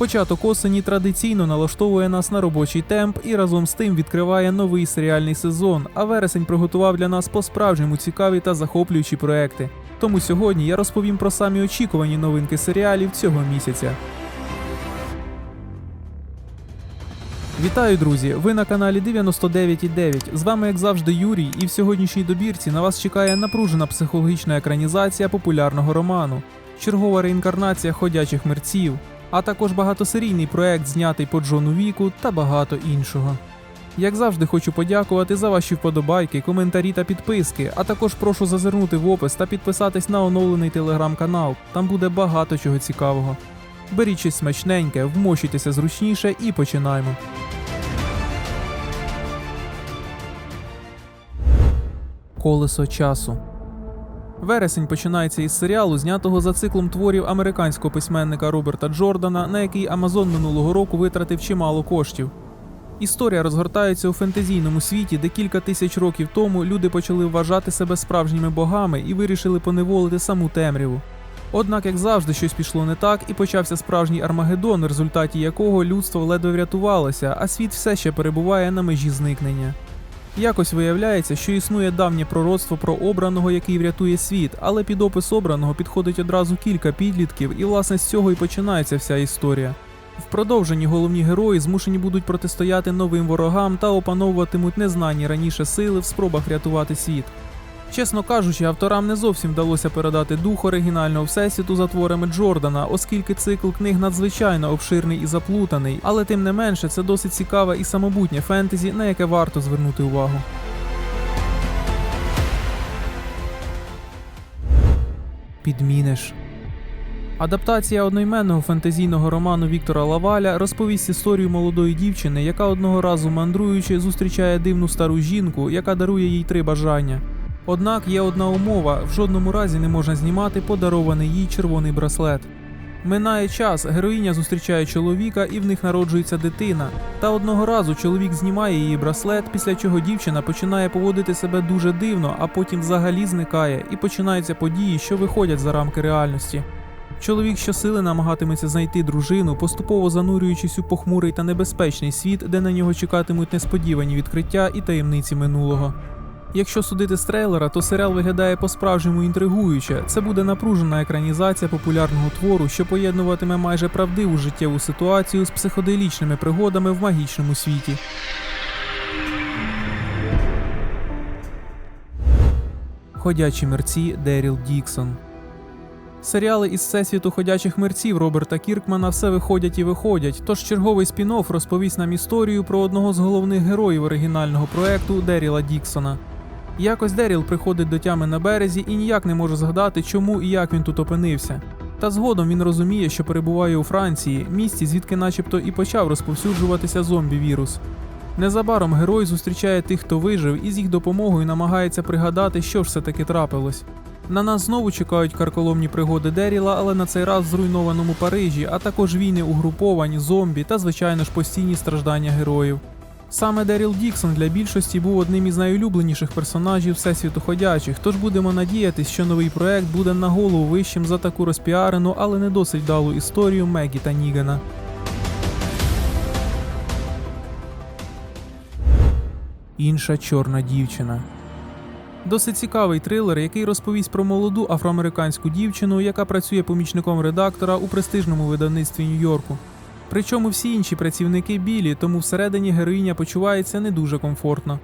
Початок осені традиційно налаштовує нас на робочий темп і разом з тим відкриває новий серіальний сезон. А вересень приготував для нас по-справжньому цікаві та захоплюючі проекти. Тому сьогодні я розповім про самі очікувані новинки серіалів цього місяця. Вітаю, друзі! Ви на каналі 99.9. З вами, як завжди, Юрій, і в сьогоднішній добірці на вас чекає напружена психологічна екранізація популярного роману, чергова реінкарнація ходячих мерців, а також багатосерійний проект, знятий по Джону Віку та багато іншого. Як завжди, хочу подякувати за ваші вподобайки, коментарі та підписки, а також прошу зазирнути в опис та підписатись на оновлений телеграм-канал. Там буде багато чого цікавого. Беріть щось смачненьке, вмощуйтеся зручніше і починаємо. Колесо часу. Вересень починається із серіалу, знятого за циклом творів американського письменника Роберта Джордана, на який Амазон минулого року витратив чимало коштів. Історія розгортається у фентезійному світі, де кілька тисяч років тому люди почали вважати себе справжніми богами і вирішили поневолити саму темряву. Однак, як завжди, щось пішло не так, і почався справжній Армагеддон, в результаті якого людство ледве врятувалося, а світ все ще перебуває на межі зникнення. Якось виявляється, що існує давнє пророцтво про обраного, який врятує світ, але під опис обраного підходить одразу кілька підлітків, і власне з цього і починається вся історія. В продовженні головні герої змушені будуть протистояти новим ворогам та опановуватимуть незнані раніше сили в спробах врятувати світ. Чесно кажучи, авторам не зовсім вдалося передати дух оригінального всесвіту за творами Джордана, оскільки цикл книг надзвичайно обширний і заплутаний, але тим не менше це досить цікаве і самобутнє фентезі, на яке варто звернути увагу. Підміниш. Адаптація одноіменного фентезійного роману Віктора Лаваля розповість історію молодої дівчини, яка одного разу мандруючи зустрічає дивну стару жінку, яка дарує їй три бажання. Однак є одна умова: в жодному разі не можна знімати подарований їй червоний браслет. Минає час, героїня зустрічає чоловіка і в них народжується дитина. Та одного разу чоловік знімає її браслет, після чого дівчина починає поводити себе дуже дивно, а потім взагалі зникає, і починаються події, що виходять за рамки реальності. Чоловік щосили намагатиметься знайти дружину, поступово занурюючись у похмурий та небезпечний світ, де на нього чекатимуть несподівані відкриття і таємниці минулого. Якщо судити з трейлера, то серіал виглядає по-справжньому інтригуюче. Це буде напружена екранізація популярного твору, що поєднуватиме майже правдиву життєву ситуацію з психоделічними пригодами в магічному світі. Ходячі мерці Деріл Діксон. Серіали із всесвіту ходячих мерців Роберта Кіркмана все виходять і виходять. Тож черговий спін-офф розповість нам історію про одного з головних героїв оригінального проекту Деріла Діксона. Якось Деріл приходить до тями на березі і ніяк не може згадати, чому і як він тут опинився. Та згодом він розуміє, що перебуває у Франції, місті, звідки начебто і почав розповсюджуватися зомбі-вірус. Незабаром герой зустрічає тих, хто вижив, і з їх допомогою намагається пригадати, що ж все таки трапилось. На нас знову чекають карколомні пригоди Деріла, але на цей раз в зруйнованому Парижі, а також війни угруповань, зомбі та, звичайно ж, постійні страждання героїв. Саме Деріл Діксон для більшості був одним із найулюбленіших персонажів всесвіту ходячих, тож будемо надіятись, що новий проект буде на голову вищим за таку розпіарену, але не досить вдалу історію Мегі та Нігана. Інша чорна дівчина. Досить цікавий трилер, який розповість про молоду афроамериканську дівчину, яка працює помічником редактора у престижному видавництві Нью-Йорку. Причому всі інші працівники білі, тому всередині героїня почувається не дуже комфортно.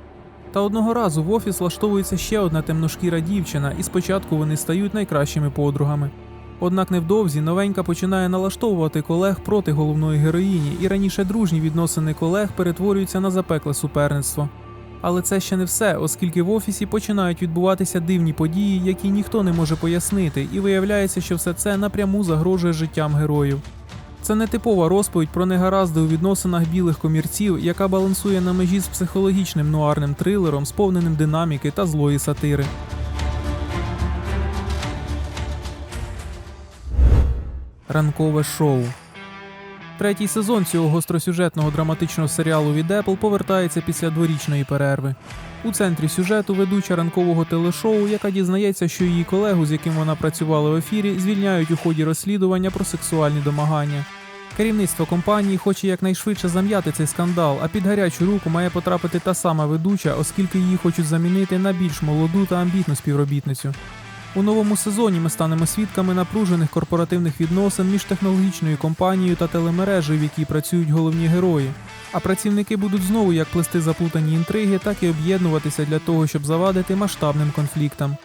Та одного разу в офіс влаштовується ще одна темношкіра дівчина, і спочатку вони стають найкращими подругами. Однак невдовзі новенька починає налаштовувати колег проти головної героїні, і раніше дружні відносини колег перетворюються на запекле суперництво. Але це ще не все, оскільки в офісі починають відбуватися дивні події, які ніхто не може пояснити, і виявляється, що все це напряму загрожує життям героїв. Це не типова розповідь про негаразди у відносинах білих комірців, яка балансує на межі з психологічним нуарним трилером, сповненим динаміки та злої сатири. Ранкове шоу. Третій сезон цього гостросюжетного драматичного серіалу від Apple повертається після дворічної перерви. У центрі сюжету ведуча ранкового телешоу, яка дізнається, що її колегу, з яким вона працювала в ефірі, звільняють у ході розслідування про сексуальні домагання. Керівництво компанії хоче якнайшвидше зам'яти цей скандал, а під гарячу руку має потрапити та сама ведуча, оскільки її хочуть замінити на більш молоду та амбітну співробітницю. У новому сезоні ми станемо свідками напружених корпоративних відносин між технологічною компанією та телемережею, в якій працюють головні герої. А працівники будуть знову як плести заплутані інтриги, так і об'єднуватися для того, щоб завадити масштабним конфліктам.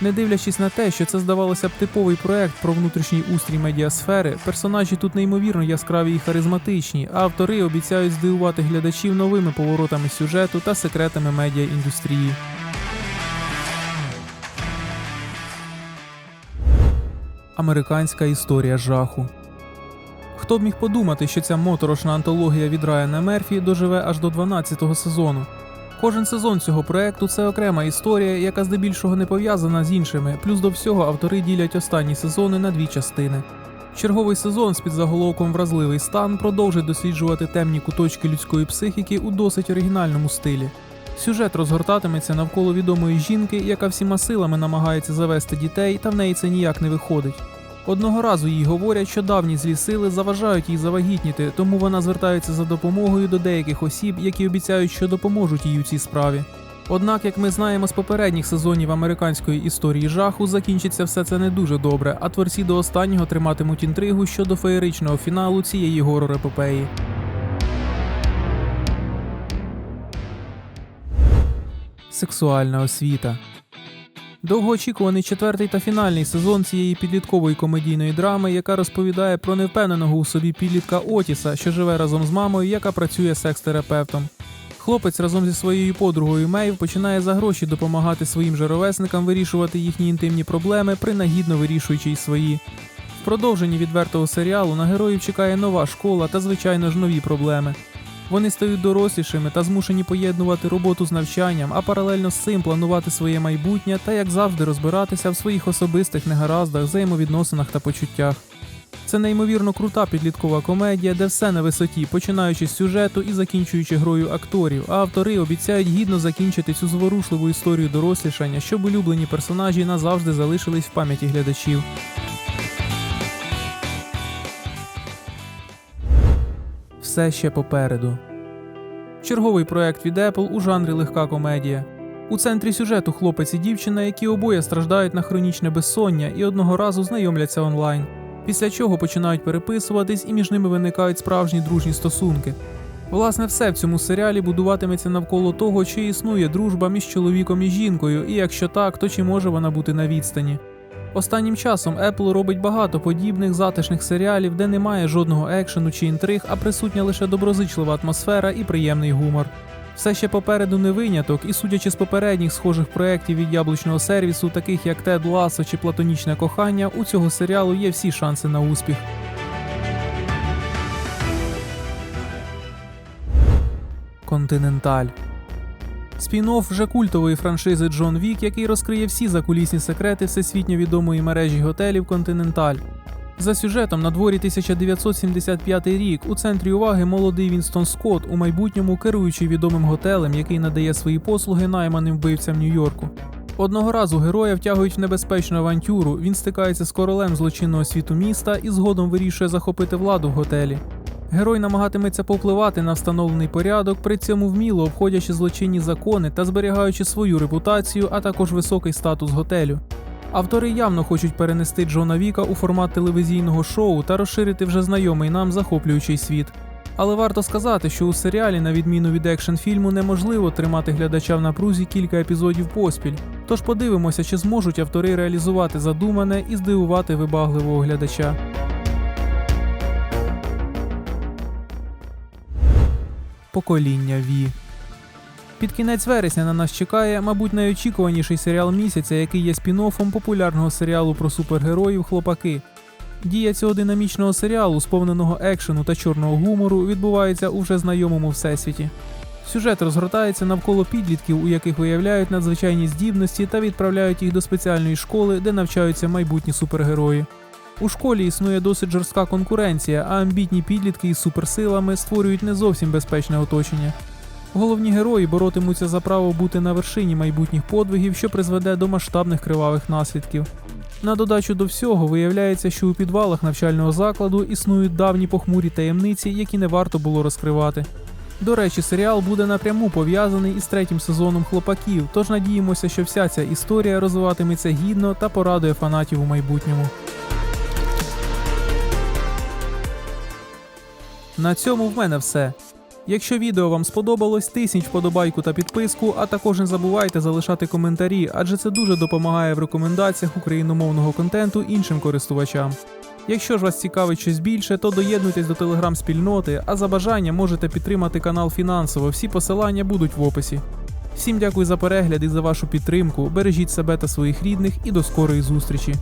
Не дивлячись на те, що це здавалося б типовий проект про внутрішній устрій медіасфери, персонажі тут неймовірно яскраві і харизматичні, автори обіцяють здивувати глядачів новими поворотами сюжету та секретами медіаіндустрії. Американська історія жаху. Хто б міг подумати, що ця моторошна антологія від Райана Мерфі доживе аж до 12-го сезону. Кожен сезон цього проекту це окрема історія, яка здебільшого не пов'язана з іншими. Плюс до всього автори ділять останні сезони на дві частини. Черговий сезон з підзаголовком Вразливий стан продовжить досліджувати темні куточки людської психіки у досить оригінальному стилі. Сюжет розгортатиметься навколо відомої жінки, яка всіма силами намагається завести дітей, та в неї це ніяк не виходить. Одного разу їй говорять, що давні злі сили заважають їй завагітніти, тому вона звертається за допомогою до деяких осіб, які обіцяють, що допоможуть їй у цій справі. Однак, як ми знаємо з попередніх сезонів американської історії жаху, закінчиться все це не дуже добре, а творці до останнього триматимуть інтригу щодо феєричного фіналу цієї горор-епопеї. Сексуальна освіта. Довгоочікуваний четвертий та фінальний сезон цієї підліткової комедійної драми, яка розповідає про невпевненого у собі підлітка Отіса, що живе разом з мамою, яка працює секс-терапевтом. Хлопець разом зі своєю подругою Мейв починає за гроші допомагати своїм же ровесникам вирішувати їхні інтимні проблеми, принагідно вирішуючи й свої. В продовженні відвертого серіалу на героїв чекає нова школа та, звичайно ж, нові проблеми. Вони стають дорослішими та змушені поєднувати роботу з навчанням, а паралельно з цим планувати своє майбутнє та, як завжди, розбиратися в своїх особистих негараздах, взаємовідносинах та почуттях. Це неймовірно крута підліткова комедія, де все на висоті, починаючи з сюжету і закінчуючи грою акторів, а автори обіцяють гідно закінчити цю зворушливу історію дорослішання, щоб улюблені персонажі назавжди залишились в пам'яті глядачів. Все ще попереду. Черговий проект від Apple у жанрі легка комедія. У центрі сюжету хлопець і дівчина, які обоє страждають на хронічне безсоння і одного разу знайомляться онлайн. Після чого починають переписуватись, і між ними виникають справжні дружні стосунки. Власне, все в цьому серіалі будуватиметься навколо того, чи існує дружба між чоловіком і жінкою, і якщо так, то чи може вона бути на відстані. Останнім часом Apple робить багато подібних затишних серіалів, де немає жодного екшену чи інтриг, а присутня лише доброзичлива атмосфера і приємний гумор. Все ще попереду не виняток, і судячи з попередніх схожих проєктів від яблучного сервісу, таких як Тед Ласо чи Платонічне кохання, у цього серіалу є всі шанси на успіх. Континенталь. Спін-офф вже культової франшизи Джон Вік, який розкриє всі закулісні секрети всесвітньо відомої мережі готелів Континенталь. За сюжетом на дворі 1975 рік у центрі уваги молодий Вінстон Скотт, у майбутньому керуючий відомим готелем, який надає свої послуги найманим вбивцям Нью-Йорку. Одного разу героя втягують в небезпечну авантюру. Він стикається з королем злочинного світу міста і згодом вирішує захопити владу в готелі. Герой намагатиметься повпливати на встановлений порядок, при цьому вміло обходячи злочинні закони та зберігаючи свою репутацію, а також високий статус готелю. Автори явно хочуть перенести Джона Віка у формат телевізійного шоу та розширити вже знайомий нам захоплюючий світ. Але варто сказати, що у серіалі, на відміну від екшн фільму, неможливо тримати глядача в напрузі кілька епізодів поспіль. Тож подивимося, чи зможуть автори реалізувати задумане і здивувати вибагливого глядача. Покоління Ві. Під кінець вересня на нас чекає, мабуть, найочікуваніший серіал місяця, який є спін-оффом популярного серіалу про супергероїв Хлопаки. Дія цього динамічного серіалу, сповненого екшену та чорного гумору, відбувається у вже знайомому всесвіті. Сюжет розгортається навколо підлітків, у яких виявляють надзвичайні здібності та відправляють їх до спеціальної школи, де навчаються майбутні супергерої. У школі існує досить жорстка конкуренція, а амбітні підлітки із суперсилами створюють не зовсім безпечне оточення. Головні герої боротимуться за право бути на вершині майбутніх подвигів, що призведе до масштабних кривавих наслідків. На додачу до всього виявляється, що у підвалах навчального закладу існують давні похмурі таємниці, які не варто було розкривати. До речі, серіал буде напряму пов'язаний із третім сезоном хлопаків, тож надіємося, що вся ця історія розвиватиметься гідно та порадує фанатів у майбутньому. На цьому в мене все. Якщо відео вам сподобалось, тисніть вподобайку та підписку, а також не забувайте залишати коментарі, адже це дуже допомагає в рекомендаціях україномовного контенту іншим користувачам. Якщо ж вас цікавить щось більше, то доєднуйтесь до телеграм-спільноти, а за бажанням можете підтримати канал фінансово. Всі посилання будуть в описі. Всім дякую за перегляд і за вашу підтримку. Бережіть себе та своїх рідних і до скорої зустрічі.